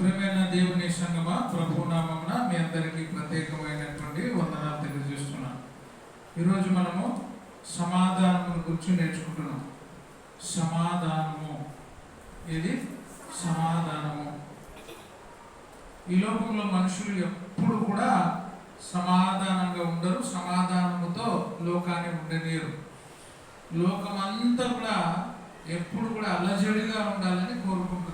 ప్రియమైన దేవుని సంగమా? ప్రభు నామమున మీ అందరికీ ప్రత్యేకమైనటువంటి వందనాలు తెలియజేస్తున్నాను. ఈరోజు మనము సమాధానము గురించి నేర్చుకుంటున్నాం. సమాధానము. ఇది సమాధానము. ఈ లోకంలో మనుషులు ఎప్పుడు కూడా సమాధానంగా ఉండరు సమాధానముతో లోకాన్ని ఉండనీయరు. లోకమంతా కూడా ఎప్పుడు కూడా అలజడిగా ఉండాలని కోరుకుంటారు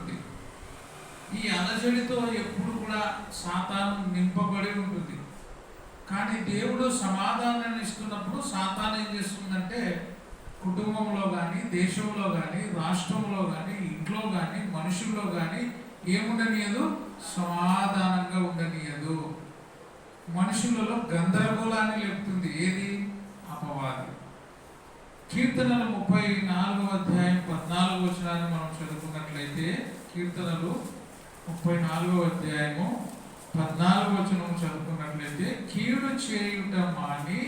ఈ అలజడితో ఎప్పుడు కూడా సాతాను నింపబడి ఉంటుంది. కానీ దేవుడు సమాధానాన్ని ఇస్తున్నప్పుడు సాతాను ఏం చేస్తుందంటే కుటుంబంలో కానీ దేశంలో కానీ రాష్ట్రంలో కానీ ఇంట్లో కానీ మనుషుల్లో కానీ ఏముండనీయదు? సమాధానంగా ఉండనీయదు. మనుషులలో గందరగోళాన్ని లేపుతుంది. ఏది? అపవాది. కీర్తనలు ముప్పై నాలుగో అధ్యాయం పద్నాలుగు వచనాన్ని మనం చదువుకున్నట్లయితే కీర్తనలు ముప్పై నాలుగో అధ్యాయము పద్నాలుగు వచనం చదువుకున్నట్లయితే కీడు చేయుట మాని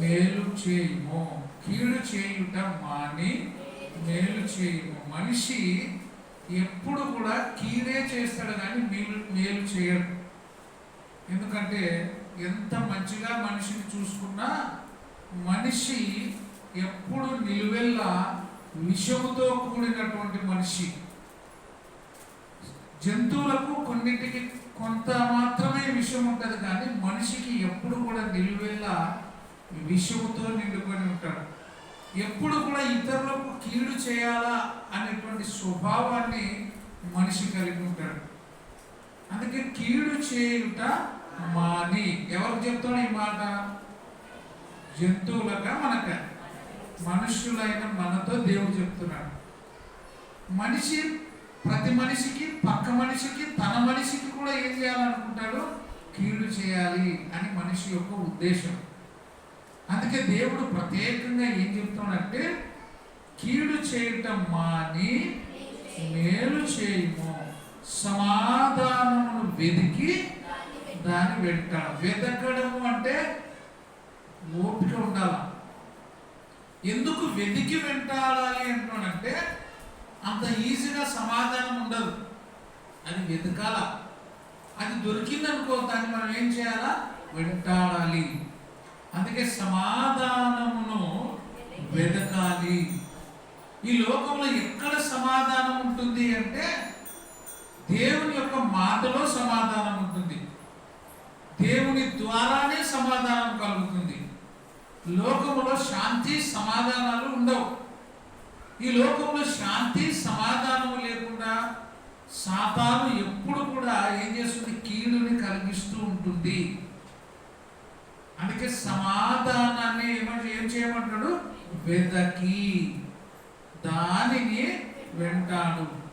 మేలు చేయుము. కీడు చేయుట మాని మేలు చేయుము. మనిషి ఎప్పుడు కూడా కీడే చేస్తాడు కానీ మేలు మేలు చేయడు. ఎందుకంటే ఎంత మంచిగా మనిషిని చూసుకున్నా మనిషి ఎప్పుడు నిలువెల్లా విషముతో కూడినటువంటి మనిషి. జంతువులకు కొన్నింటికి కొంత మాత్రమే విషం ఉంటుంది కానీ మనిషికి ఎప్పుడు కూడా నిలువెల్లా విషముతో నిండుకొని ఉంటాడు. ఎప్పుడు కూడా ఇతరులకు కీడు చేయాలా అనేటువంటి స్వభావాన్ని మనిషి కలిగి ఉంటాడు. అందుకే కీడు చేయుట మాని. ఎవరు చెప్తాడు ఈ మాట? జంతువులక మనక. మనుషులైన మనతో దేవుడు చెప్తున్నాడు. మనిషి ప్రతి మనిషికి పక్క మనిషికి తన మనిషికి కూడా ఏం చేయాలనుకుంటాడు కీడు చేయాలి అని మనిషి యొక్క ఉద్దేశం. అందుకే దేవుడు ప్రత్యేకంగా ఏం చెప్తాడంటే కీడు చేయటం మాని మేలు చేయము. సమాధానమును వెతికి దాన్ని వెతకడం వెతకడము అంటే ఓపిక ఉండాలి. ఎందుకు వెతికి వెంటాడాలి అంటున్నాడంటే అంత ఈజీగా సమాధానం ఉండదు. అది వెతకాల? అది దొరికిందనుకో దాన్ని మనం ఏం చేయాలా? వెంటాడాలి. అందుకే సమాధానమును వెతకాలి. ఈ లోకంలో ఎక్కడ సమాధానం ఉంటుంది అంటే దేవుని యొక్క మాటలో సమాధానం ఉంటుంది. దేవుని ద్వారానే సమాధానం కలుగుతుంది. లోకములో శాంతి సమాధానాలు ఉండవు. ఈ లోకంలో శాంతి సమాధానం లేకుండా సాతాను ఎప్పుడు కూడా ఏం చేస్తుంది? కీడుని కలిగిస్తూ ఉంటుంది. అందుకే సమాధానాన్ని ఏమంటే ఏం చేయమంటాడు? వెదకి. దానిని వెంటాడు.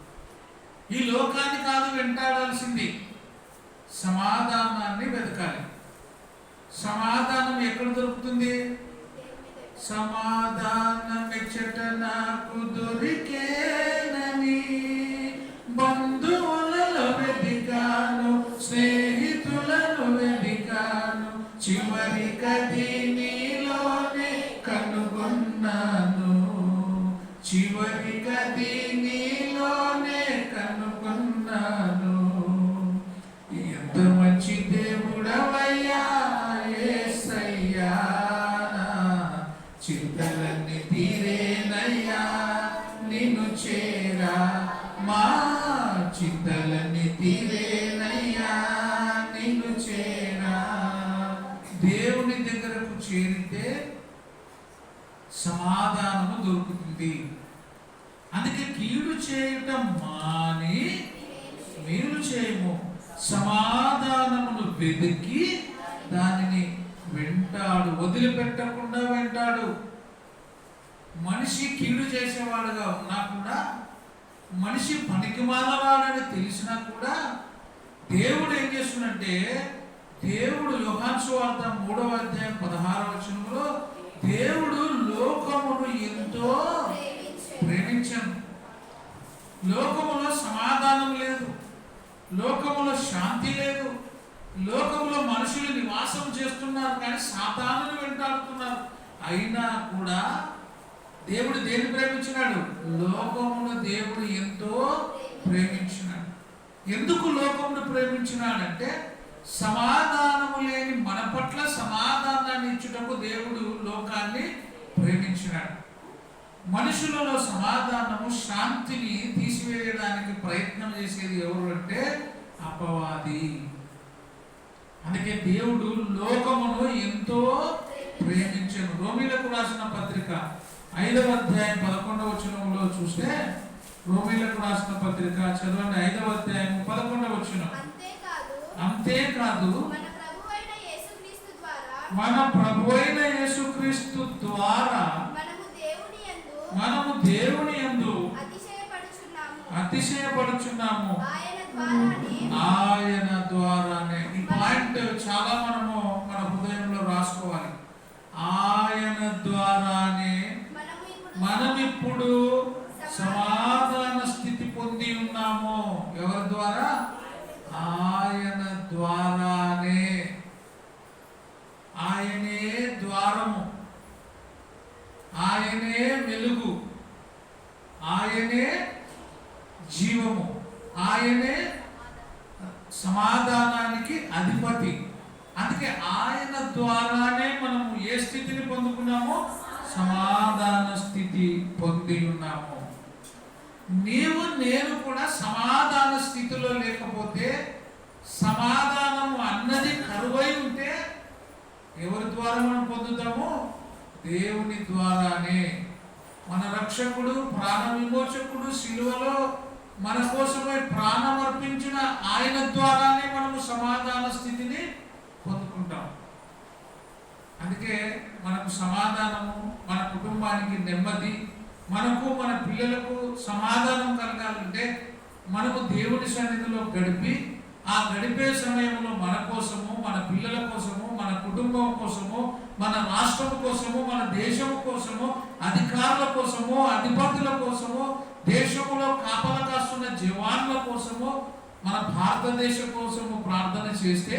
ఈ లోకాన్ని కాదు వెంటాడాల్సింది. సమాధానాన్ని వెతకాలి. సమాధానం ఎక్కడ దొరుకుతుంది? సమాధానం ఎచ్చట నాకు దొరికేనని. మనిషి పనికి మాలవాడని తెలిసినా కూడా దేవుడు ఏం చేస్తున్నంటే దేవుడు యోహాన్ వార్త మూడవ అధ్యాయం పదహారవ వచనంలో దేవుడు లోకమును ఎంతో ప్రేమించను లోకములో సమాధానం లేదు. లోకములో శాంతి లేదు. లోకంలో మనుషులు నివాసం చేస్తున్నారు కానీ సాతానులు వెంటాడుతున్నారు. అయినా కూడా దేవుడు దేన్ని ప్రేమించినాడు? లోకమును దేవుడు ఎంతో ప్రేమించినాడు. ఎందుకు లోకమును ప్రేమించినాడంటే సమాధానము లేని మన పట్ల సమాధానాన్ని ఇచ్చుటకు దేవుడు లోకాన్ని ప్రేమించినాడు. మనుషులలో సమాధానము శాంతిని తీసివేయడానికి ప్రయత్నం చేసేది ఎవరు అంటే అపవాది. అందుకే దేవుడు లోకమును ఎంతో ప్రేమించను. రోమిలకు రాసిన పత్రిక ఐదవ అధ్యాయం పదకొండవ వచనంలో చూస్తే రోమిలకు రాసిన పత్రిక చదవండి ఐదవ అధ్యాయం పదకొండవ వచనం. అంతేకాదు మన ప్రభు అయిన యేసుక్రీస్తు ద్వారా మనము దేవుని యందు అతిశయపడుచున్నాము. అతిశయపడుచున్నాము. ఆయన ద్వారానే ఆయన ద్వారానే. ఈ పాయింట్ చాలా మనము మన హృదయంలో రాసుకోవాలి. ఆయన ద్వారానే మనమిప్పుడు ఇప్పుడు మనం ఇప్పుడు సమాధాన స్థితి పొంది ఉన్నాము ఎవరి ద్వారా ఆయన ద్వారానే ఆయనే ద్వారము ఆయనే వెలుగు ఆయనే జీవము ఆయనే సమాధానానికి అధిపతి అందుకే ఆయన ద్వారానే మనము ఏ స్థితిని పొందుకున్నామో సమాధాన స్థితి పొంది ఉన్నాము నీవు నేను కూడా సమాధాన స్థితిలో లేకపోతే సమాధానము అన్నది కరువై ఉంటే ఎవరి ద్వారా మనం పొందుతాము దేవుని ద్వారానే మన రక్షకుడు ప్రాణ విమోచకుడు శిలువలో మన కోసమై ప్రాణం అర్పించిన ఆయన ద్వారానే మనము సమాధాన స్థితిని పొందుకుంటాం. అందుకే మనకు సమాధానము మన కుటుంబానికి నెమ్మది మనకు మన పిల్లలకు సమాధానం కలగాలంటే మనము దేవుని సన్నిధిలో గడిపి ఆ గడిపే సమయంలో మన కోసము మన పిల్లల కోసము మన కుటుంబం కోసము మన రాష్ట్రం కోసము మన దేశం కోసము అధికారుల కోసము అధిపతుల కోసము దేశంలో కాపల కాస్తున్న జవాన్ల కోసము మన భారతదేశం కోసము ప్రార్థన చేస్తే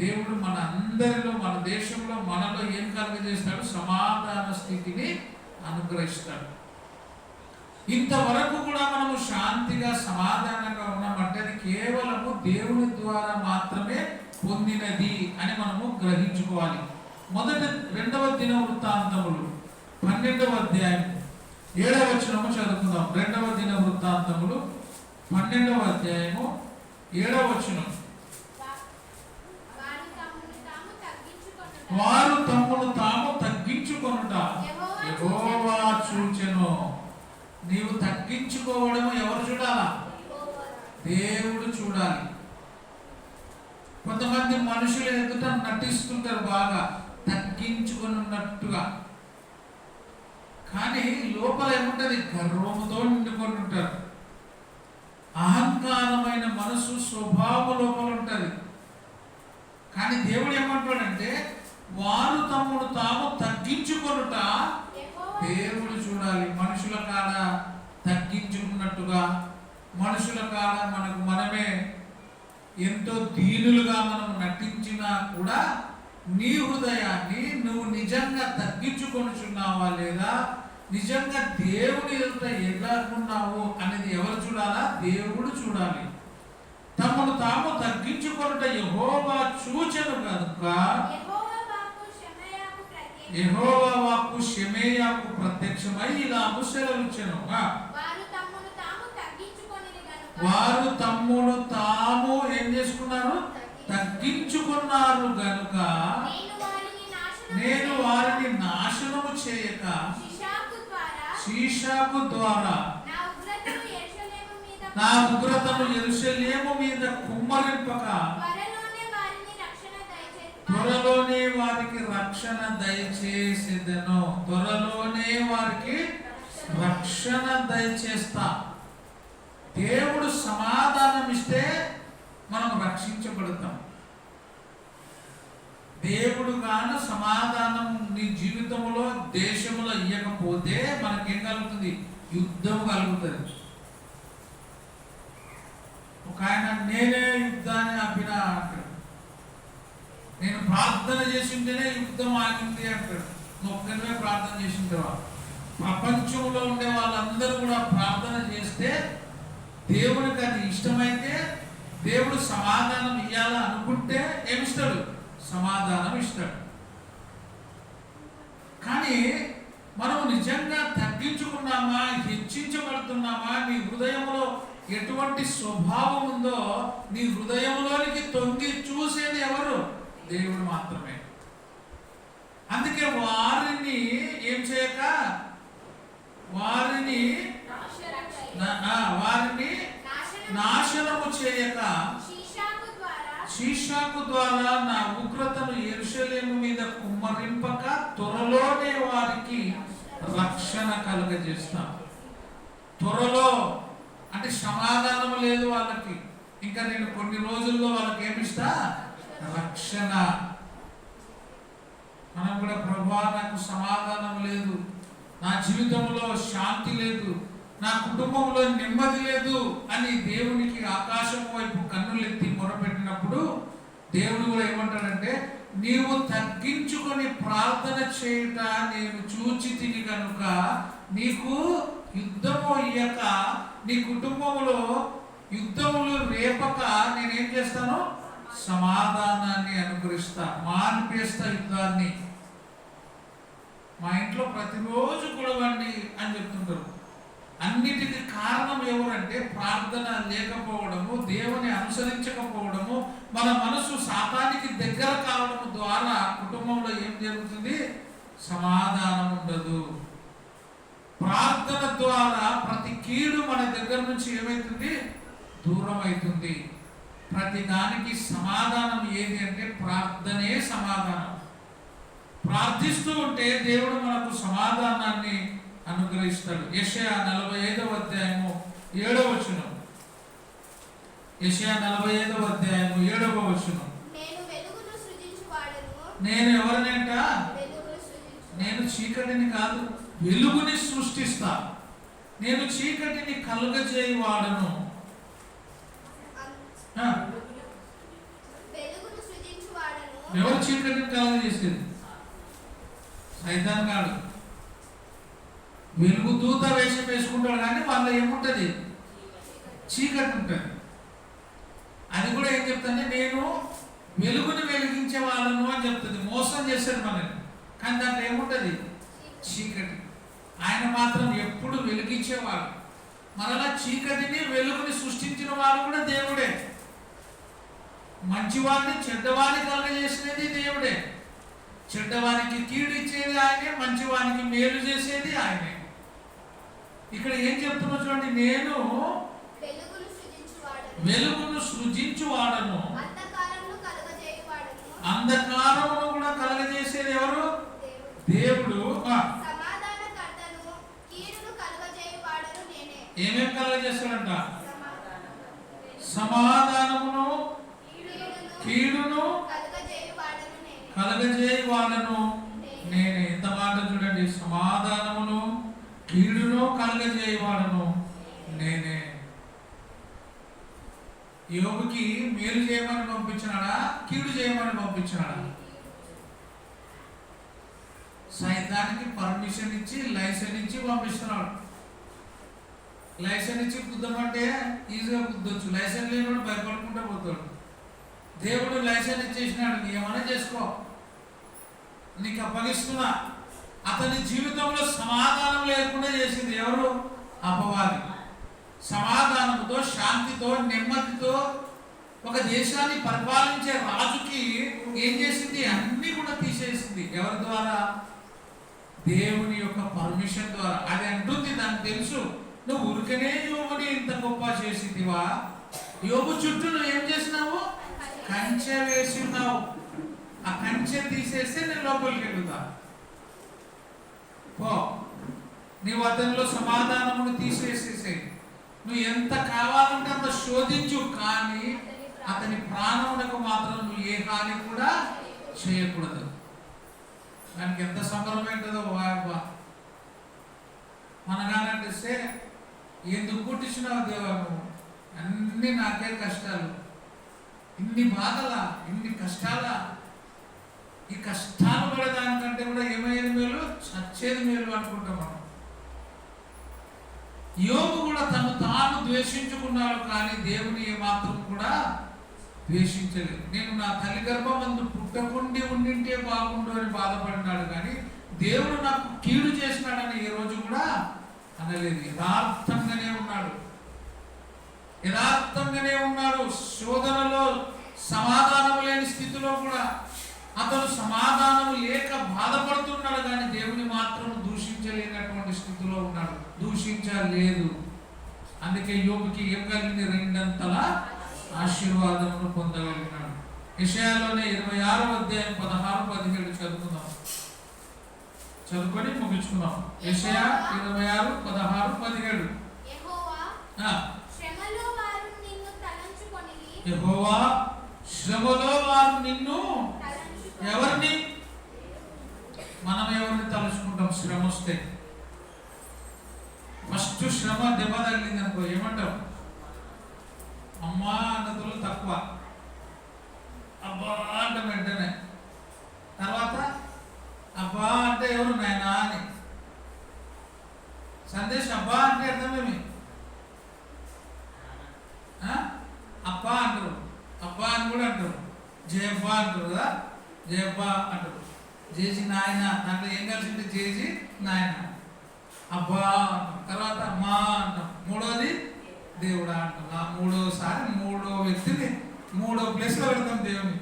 దేవుడు మన అందరిలో మన దేశంలో మనలో ఏం కలుగజేస్తాడు? సమాధాన స్థితిని అనుగ్రహిస్తాడు. ఇంతవరకు కూడా మనము శాంతిగా సమాధానంగా ఉన్నామంటే అది కేవలము దేవుని ద్వారా మాత్రమే పొందినది అని మనము గ్రహించుకోవాలి. మొదటి రెండవ దిన వృత్తాంతములు పన్నెండవ అధ్యాయం ఏడవ వచనము చదువుకుందాం. రెండవ దిన వృత్తాంతములు పన్నెండవ అధ్యాయము ఏడవ వచనం. వారు తమను తాము తగ్గించుకొనుట. వారు సూచను నీవు తగ్గించుకోవడం ఎవరు చూడాలా? దేవుడు చూడాలి. కొంతమంది మనుషులు ఎదుట నటిస్తుంటారు బాగా. తగ్గించుకున్నట్టుగా కానీ లోపల ఏముంటుంది? గర్వంతో నిండుకొని ఉంటారు అహంకారమైన మనసు స్వభావ లోపల ఉంటుంది. కానీ దేవుడు ఏమంటాడంటే వారు తమ్ముడు తాము తగ్గించుకొనుట దేవుడు చూడాలి. మనుషుల కాడ తగ్గించుకున్నట్టుగా మనుషుల కాడ మనకు మనమే ఎంతో దీనులుగా మనం నటించినా కూడా నీ హృదయాన్ని నువ్వు నిజంగా తగ్గించుకొనుచున్నావా లేదా? నిజంగా దేవుని ఎదుట ఎలా ఉన్నావు అనేది ఎవరు చూడాలా? దేవుడు చూడాలి. తమను తాము తగ్గించుకొనుట యెహోవా చూచెను కనుక యెహోవా వాక్కు షెమయాకు ప్రత్యక్షమై ఇలా సెలవిచ్చెను. వారు తమను తాము తగ్గించుకొనిది గనుక వారు తమ్ముడు తాము ఏం చేసుకున్నారు? తగ్గించుకున్నారు గనుక నేను వారిని నాశనము చేయక శీషాకు ద్వారా నా ఉగ్రతను ఎరుసలేము మీద కుమ్మరింపక త్వరలోనే వారికి రక్షణ దయచేసేదను. త్వరలోనే వారికి రక్షణ దయచేస్తా. దేవుడు సమాధానం ఇస్తే మనం రక్షించబడతాం. దేవుడు గాను సమాధానం నీ జీవితంలో దేశంలో ఇవ్వకపోతే మనకేం కలుగుతుంది? యుద్ధం కలుగుతుంది. ఒక ఆయన నేనే యుద్ధాన్ని ఆపినా అంటాడు. నేను ప్రార్థన చేసింటేనే యుద్ధం ఆగింది అంటాడు. నువ్వు ఒక్కరివే ప్రార్థన చేసింటావా ప్రపంచంలో ఉండే వాళ్ళందరూ కూడా ప్రార్థన చేస్తే దేవునికి అది ఇష్టమైతే దేవుడు సమాధానం ఇవ్వాలా అనుకుంటే ఏమిస్తాడు? సమాధానం ఇస్తాడు. కానీ మనం నిజంగా తగ్గించుకున్నామా హెచ్చించబడుతున్నామా నీ హృదయంలో ఎటువంటి స్వభావం ఉందో నీ హృదయంలోనికి తొంగి చూసేది ఎవరు? దేవుడు మాత్రమే. అందుకే వారిని ఏం చేయక వారిని నా- ఆ, వారిని నాశనం నాశనము చేయక షీషాకు ద్వారా శీషాకు ద్వారా నా ఉగ్రతను ఎరుషలేము మీద కుమ్మరింపక త్వరలోనే వారికి రక్షణ కలుగజేస్తాను త్వరలో అంటే సమాధానం లేదు వాళ్ళకి. ఇంకా నేను కొన్ని రోజుల్లో వాళ్ళకి ఏమిస్తా రక్షణ. మనం కూడా ప్రభా నాకు సమాధానం లేదు. నా జీవితంలో శాంతి లేదు. నా కుటుంబంలో నెమ్మది లేదు అని దేవునికి ఆకాశం వైపు కన్నులెత్తి మొరపెట్టినప్పుడు దేవుడు కూడా ఏమంటాడంటే నీవు తగ్గించుకొని ప్రార్థన చేయుట నేను చూచి తిని కనుక నీకు యుద్ధము అయ్యాక నీ కుటుంబంలో యుద్ధములు రేపక నేనేం చేస్తాను? సమాధానాన్ని అనుగ్రహిస్తా మానిపేస్తా యుద్ధాన్ని. మా ఇంట్లో ప్రతిరోజు గొడవండి అని చెప్తుంటారు. అన్నిటికీ కారణం ఎవరంటే ప్రార్థన లేకపోవడము దేవుని అనుసరించకపోవడము మన మనసు శాతానికి దగ్గర కావడం ద్వారా కుటుంబంలో ఏం జరుగుతుంది? సమాధానం ఉండదు. ప్రార్థన ద్వారా ప్రతి కీడు మన దగ్గర నుంచి ఏమవుతుంది దూరం అవుతుంది ప్రతి దానికి సమాధానం ఏది అంటే ప్రార్థనే సమాధానం. ప్రార్థిస్తూ ఉంటే దేవుడు మనకు సమాధానాన్ని అనుగ్రహిస్తాడు. యెషయా నలభై ఐదవ అధ్యాయము ఏడవ వచనం. యెషయా నలభై ఐదవ అధ్యాయము ఏడవ వచనం. నేను ఎవరినంట? నేను చీకటిని కాదు వెలుగుని సృష్టిస్తా. నేను చీకటిని కలుగజేయవాడను. ఎవరు చీకటిని కలుగజేసేది? సైతాన్ కాదు. వెలుగు దూత వేషం వేసుకుంటాడు కానీ వాళ్ళ ఏముంటుంది? చీకటి ఉంటుంది. అది కూడా ఏం చెప్తుంది? నేను వెలుగుని వెలిగించే వాళ్ళను అని చెప్తుంది. మోసం చేశాడు మనల్ని. కానీ దాంట్లో ఏముంటుంది? చీకటి. ఆయన మాత్రం ఎప్పుడు వెలిగించేవాడు. మరలా చీకటిని వెలుగుని సృష్టించిన వాడు కూడా దేవుడే. మంచివాడిని చెడ్డవాడిని కలగజేసినది దేవుడే. చెడ్డవానికి కీడు ఇచ్చేది ఆయనే మంచివానికి మేలు చేసేది ఆయనే. ఇక్కడ ఏం చెప్తున్నా చూడండి నేను వెలుగును సృజించువాడను. అంధకారమును కూడా కలగజేసేది ఎవరు? దేవుడు. దేవుడు. ఆ, సమాధానకర్తను కీడును కలుగజేయువాడను నేనే. ఏమేం కలగజేస్తాడంట? సమాధానం సమాధానమును కీడును కలుగజేయువాడను నేను. ఎంత మాట చూడండి సమాధానమును కీడును కలగజేయి నేనే. యోగుకి మేలు చేయమని పంపించినాడా? కీడు చేయమని పంపించినాడా? సైతానికి పర్మిషన్ ఇచ్చి లైసెన్స్ ఇచ్చి పంపిస్తున్నాడు. లైసెన్స్ ఇచ్చి కుద్దమంటే ఈజీగా కుద్దొచ్చు. లైసెన్స్ లేనివాడు భయపడుకుంటూ పోతాడు. దేవుడు లైసెన్స్ ఇచ్చేసినాడు. నీ ఏమైనా చేసుకో. నీకు అప్పగిస్తున్నా. అతని జీవితంలో సమాధానం లేకుండా చేసింది ఎవరు? అపవాది. సమాధానంతో శాంతితో నెమ్మదితో ఒక దేశాన్ని పరిపాలించే రాజుకి ఏం చేసింది? అన్ని కూడా తీసేసింది. ఎవరి ద్వారా? దేవుని యొక్క పర్మిషన్ ద్వారా. అది అంటుంది దానికి తెలుసు. నువ్వు ఉరికనే యోగుని ఇంత గొప్ప చేసిందివా? యోగు చుట్టూ నువ్వు ఏం చేసినావు? కంచె వేసి ఉన్నావు ఆ కంచె తీసేస్తే నేను లోపలికి వెళ్తా పో. నీవు అతనిలో సమాధానమును తీసేసేసేయి నువ్వు ఎంత కావాలంటే అంత శోధించు కానీ అతని ప్రాణములకు మాత్రం నువ్వు ఏ హాని కూడా చేయకూడదు. దానికి ఎంత సంబరమైంటుందో వాయబ్బా మనగానంటే ఎందుకు పుట్టించినావు దేవా నువ్వు? అన్ని నాకే కష్టాలు. ఇన్ని బాధలా ఇన్ని కష్టాలా ఈ కష్టాలు పడేదానికంటే అనుకుంటాం మనం. యోగు కూడా తను తాను ద్వేషించుకున్నాడు కానీ దేవుని ఏమాత్రం కూడా ద్వేషించలేదు. నేను నా తల్లి గర్భమందు పుట్టకుండి ఉండింటే బాగుండు అని బాధపడినాడు కానీ దేవుడు నాకు కీడు చేసినాడని ఏ రోజు కూడా అనలేదు. యథార్థంగానే ఉన్నాడు. యథార్థంగానే ఉన్నాడు. శోధనలో సమాధానం లేని స్థితిలో కూడా అతను సమాధానం లేక బాధపడుతున్నాడు కానీ దేవుని మాత్రం దూషించలేనటువంటి స్థితిలో ఉన్నాడు. దూషించలేదు. అందుకే యోగుకి ఏం కలిగింది? రెండంతల ఆశీర్వాదమును పొందగలిగినాడు. విషయాల్లోనే ఇరవై ఆరు అధ్యాయం పదహారు పదిహేడు చదువుకుందాం. చదువుకొని ముగించుకుందాం. విషయ ఇరవై ఆరు పదహారు పదిహేడు. యెహోవా శ్రమలో వారు నిన్ను ఎవరిని? మనం ఎవరిని తలుచుకుంటాం? శ్రమ వస్తే ఫస్ట్ శ్రమ దెబ్బ తగిలింది అనుకో ఏమంటాం అమ్మా అన్నతులు తక్కువ. అబ్బా అంటే వెంటనే. తర్వాత అబ్బా అంటే ఎవరు? నాయనా అని. సందేశ్ అబ్బా అంటే అర్థమేమి ఆ? అబ్బా అంటారు. అబ్బా అని కూడా అంటారు. జయబ్బా అంటారు కదా? జయబ్బా అంటారు. జేజీ నాయన దాంట్లో ఏం కలిసి జేజీ నాయన. అబ్బా తర్వాత అమ్మా అంటాం. మూడోది దేవుడా అంటాం. ఆ మూడోసారి మూడో వ్యక్తిని మూడో ప్లేస్లో పెడతాం దేవుని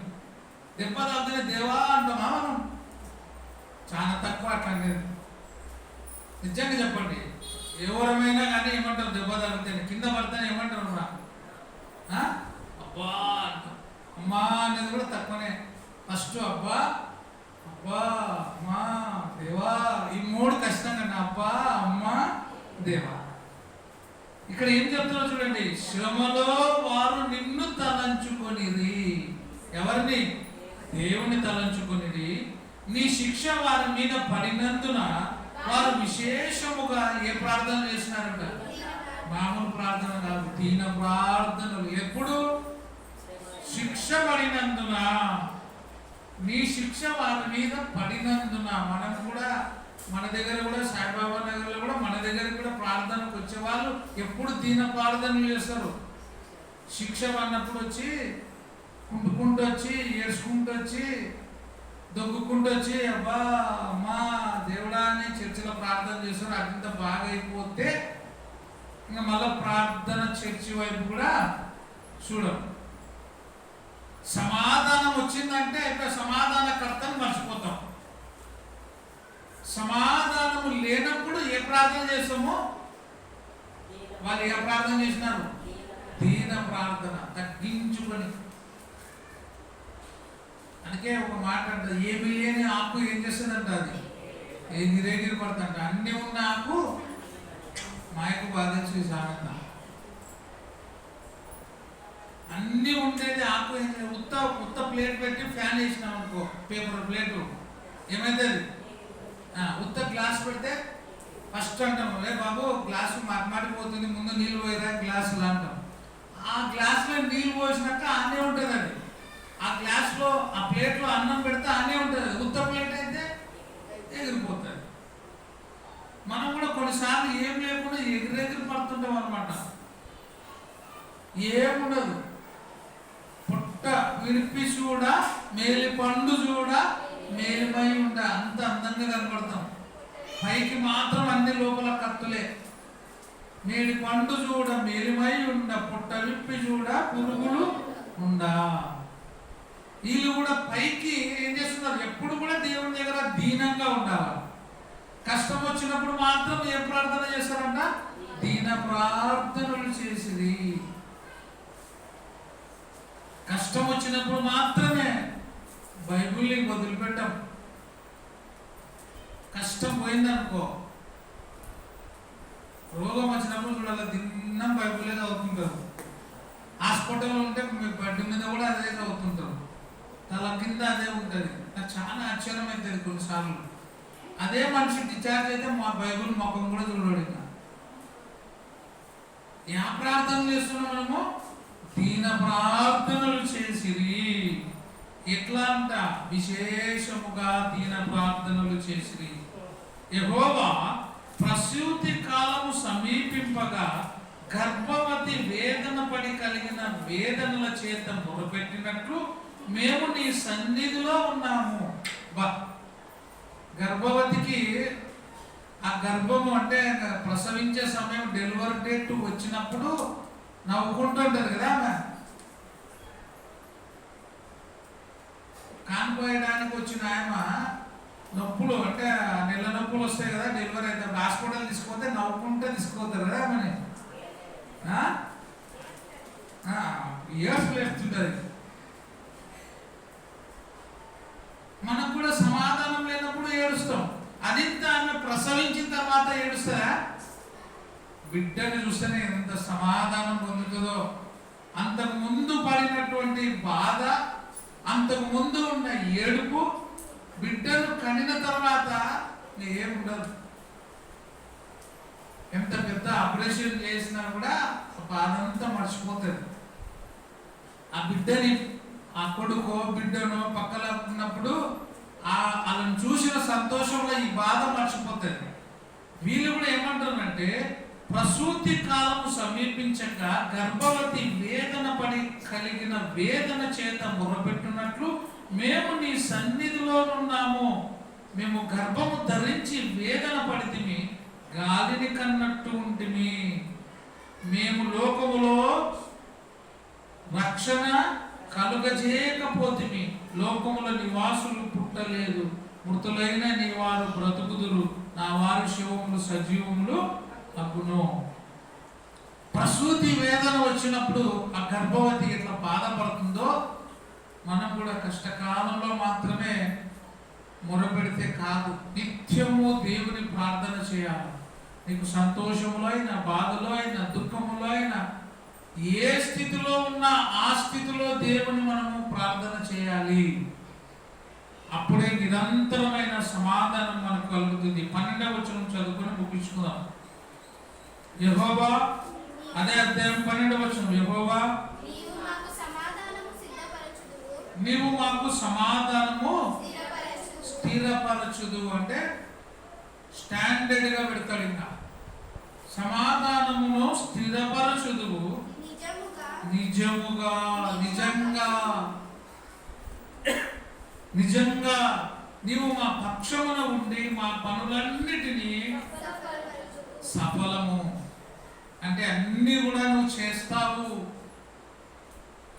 దెబ్బ తాగితే దేవా అంటామా మనం. చాలా తక్కువ అట్లా నిజంగా చెప్పండి. ఎవరమైనా కానీ ఏమంటారు? దెబ్బ తగ్గుతాయి కింద పడితేనే ఏమంటారు రా అబ్బా అంటాం. అమ్మా అనేది కూడా తక్కువనే. ఫస్ట్ అబ్బా అబ్బా అమ్మా దేవా ఈ మూడు కష్టంగా అండి అబ్బా అమ్మ దేవా. ఇక్కడ ఏం చెప్తున్నా చూడండి. శ్రమలో వారు నిన్ను తలంచుకొనిది ఎవరిని? దేవుని తలంచుకొనిది నీ శిక్ష వారి మీద పడినందున వారు విశేషముగా ఏ ప్రార్థన చేసినారంట? మామూలు ప్రార్థన కాదు దీన ప్రార్థనలు. ఎప్పుడు? శిక్ష పడినందున. మీ శిక్ష వారి మీద పడినందున మనం కూడా మన దగ్గర కూడా సాయిబాబా నగర్లో కూడా మన దగ్గర కూడా ప్రార్థనకు వచ్చే వాళ్ళు ఎప్పుడు దీన ప్రార్థనలు చేస్తారు. శిక్ష అన్నప్పుడు వచ్చి కుంటుకుంటూ వచ్చి ఏడ్చుకుంటూ వచ్చి దొంగుకుంటూ వచ్చి అబ్బా అమ్మా దేవుడా అని చర్చిలో ప్రార్థన చేస్తారు. అదంత బాగా అయిపోతే ఇంకా మళ్ళీ ప్రార్థన చర్చి వైపు కూడా చూడం సమా వచ్చిందంటే ఇక్కడ సమాధానకర్తను మర్చిపోతాం. సమాధానము లేనప్పుడు ఏ ప్రార్థన చేస్తామో? వాళ్ళు ఏ ప్రార్థన చేసినారు? దీన ప్రార్థన తగ్గించుకొని. అందుకే ఒక మాట అంట ఏమి లేని ఆకు ఏం చేస్తుందంట అది? ఎగిరెగిరి పడుతుంట. అన్ని ఉన్న ఆకు మాయకు బాధించి సామెత అన్నీ ఉంటేనే ఆకు ఉత్త ఉత్త ప్లేట్ పెట్టి ఫ్యాన్ వేసినాం అనుకో పేపర్ ప్లేట్ ఏమైతుంది ఉత్త గ్లాస్ పెడితే ఫస్ట్ అంటాం. ఏ బాబు గ్లాసు మాటిపోతుంది ముందు నీళ్ళు పోయేదా గ్లాసులు అంటాం. ఆ గ్లాసులో నీళ్ళు పోసినాక అన్నీ ఉంటుంది అది. ఆ గ్లాస్లో ఆ ప్లేట్లో అన్నం పెడితే అన్నీ ఉంటుంది. ఉత్త ప్లేట్ అయితే ఎగిరిపోతుంది. మనం కూడా కొన్నిసార్లు ఏం లేకుండా ఎగిరెగిరి పడుతుంటాం అనమాట ఏముండదు పుట్ట విడిపి చూడ మేలి పండు చూడ మేలిమై ఉండ అంత అందంగా కనపడతాం పైకి మాత్రం అన్ని లోపల కత్తులే. మేలి పండు చూడ మేలిమై ఉండ పుట్ట విప్పి చూడ పురుగులు ఉండా. వీళ్ళు కూడా పైకి ఏం చేస్తున్నారు? ఎప్పుడు కూడా దేవుని దగ్గర దీనంగా ఉండాలి. కష్టం వచ్చినప్పుడు మాత్రం ఏం ప్రార్థన చేస్తారంట? దీన ప్రార్థనలు చేసిరి. కష్టం వచ్చినప్పుడు మాత్రమే బైబిల్ని వదిలిపెట్టాం. కష్టం పోయిందనుకో రోగం వచ్చినప్పుడు చూడాలి దిన్నం బైబిలే చదువుతుంటారు. హాస్పిటల్లో ఉంటే మీ బెడ్ మీద కూడా అదే చదువుతుంటారు. తల కింద అదే ఉంటుంది. నాకు చాలా ఆశ్చర్యం అవుతుంది కొన్నిసార్లు. అదే మనిషి డిశ్చార్జ్ అయితే మా బైబుల్ ముఖం కూడా చూడడు ఇంకా. ఏ ప్రార్థన చేస్తున్నాం మనము? దీన ప్రార్థనలు చేసిరి. ఎట్లా అంట? విశేషముగా దీన ప్రార్థనలు చేసిరి. యహోవా ప్రసూతి కాలము సమీపింపగా గర్భవతి వేదన పడి కలిగిన వేదనల చేత మొరపెట్టినట్లు మేము నీ సన్నిధిలో ఉన్నాము. బా. గర్భవతికి ఆ గర్భము అంటే ప్రసవించే సమయం డెలివరీ డేట్ వచ్చినప్పుడు నవ్వుకుంటుంటారు కదా ఆమె. కానిపోయడానికి వచ్చిన ఆయమ నొప్పులు అంటే నెల నొప్పులు వస్తాయి కదా డెలివరీ అయితే హాస్పిటల్ తీసుకుపోతే నవ్వుకుంటే తీసుకుపోతారు కదా ఆమెని. ఇయర్స్ లేస్తుంటుంది. మనకు కూడా సమాధానం లేనప్పుడు ఏడుస్తాం. అదింత ఆమె ప్రసవించిన తర్వాత ఏడుస్తారా బిడ్డని చూస్తేనే ఎంత సమాధానం పొందుతుందో అంతకు ముందు పడినటువంటి బాధ అంతకు ముందు ఉన్న ఏడుపు బిడ్డను కనిన తర్వాత ఏముండదు ఎంత పెద్ద ఆపరేషన్ చేసినా కూడా ఆ బాధ అంతా మర్చిపోతుంది. ఆ బిడ్డని ఆ కొడుకో బిడ్డనో పక్కన ఉన్నప్పుడు ఆ వాళ్ళని చూసిన సంతోషంలో ఈ బాధ మర్చిపోతుంది. వీళ్ళు కూడా ఏమంటారంటే ప్రసూతి కాలము సమీపించక గర్భవతి వేదన పడి కలిగిన వేదన చేత మొరపెట్టునట్లు మేము నీ సన్నిధిలో ఉన్నాము. మేము గర్భము ధరించి వేదన పడితిమి గాలిని కన్నట్టు ఉంటిమి. మేము లోకములో రక్షణ కలుగజేయకపోతిమి. లోకముల నివాసులు పుట్టలేదు. మృతులైన నీ వారు బ్రతుకుదురు. నా వారి శివములు సజీవములు అగును ప్రసూతి వేదన వచ్చినప్పుడు ఆ గర్భవతి ఎట్లా బాధపడుతుందో మనం కూడా కష్టకాలంలో మాత్రమే మొరపెడితే కాదు నిత్యము దేవుని ప్రార్థన చేయాలి. నీకు సంతోషంలో అయినా బాధలో అయినా దుఃఖములో అయినా ఏ స్థితిలో ఉన్నా ఆ స్థితిలో దేవుని మనము ప్రార్థన చేయాలి. అప్పుడే నిరంతరమైన సమాధానం మనకు కలుగుతుంది. పన్నెండవ వచనం చదువుకొని ముగించుకుందాం. యహోవా అదే అధ్యాయం పన్నెండవ వచనం. యహోవా నీవు మాకు సమాధానము స్థిరపరచుదు అంటే స్టాండర్డ్గా పెడతాడు ఇంకా సమాధానమును స్థిరపరచుదువు. నిజముగా నిజంగా. నిజంగా నీవు మా పక్షమున ఉండి మా పనులన్నిటినీ సఫలము. అంటే అన్ని కూడా నువ్వు చేస్తావు.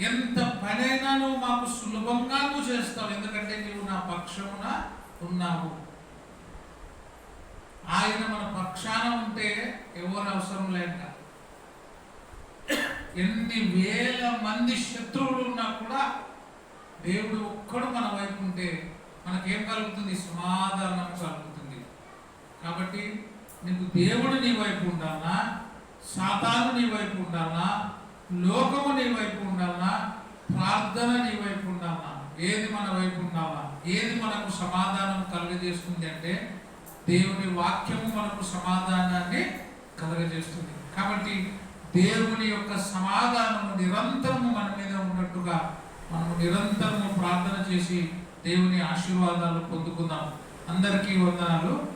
ఎంత పనైనా నువ్వు మాకు సులభంగా నువ్వు చేస్తావు. ఎందుకంటే నీవు నా పక్షమున ఉన్నావు. ఆయన మన పక్షాన ఉంటే ఎవరు అవసరం లేక. ఎన్ని వేల మంది శత్రువులు ఉన్నా కూడా దేవుడు ఒక్కడు మన వైపు ఉంటే మనకేం కలుగుతుంది? సమాధానం కలుగుతుంది. కాబట్టి నీకు దేవుడు నీ వైపు ఉండాలా? సాతాను నీ వైపు ఉండాలా లోకము నీ వైపు ఉండాలా ప్రార్థన నీ వైపు ఉండాలా ఏది మన వైపు ఉండాలా ఏది మనకు సమాధానం కలుగజేస్తుంది అంటే దేవుని వాక్యము మనకు సమాధానాన్ని కలుగజేస్తుంది. కాబట్టి దేవుని యొక్క సమాధానము నిరంతరము మన మీద ఉన్నట్టుగా మనము నిరంతరము ప్రార్థన చేసి దేవుని ఆశీర్వాదాలు పొందుకుందాం. అందరికీ వందనాలు.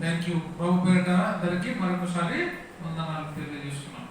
థ్యాంక్ యూ ప్రభు పేట అందరికీ మరొకసారి వందనాలు తెలియజేస్తున్నాం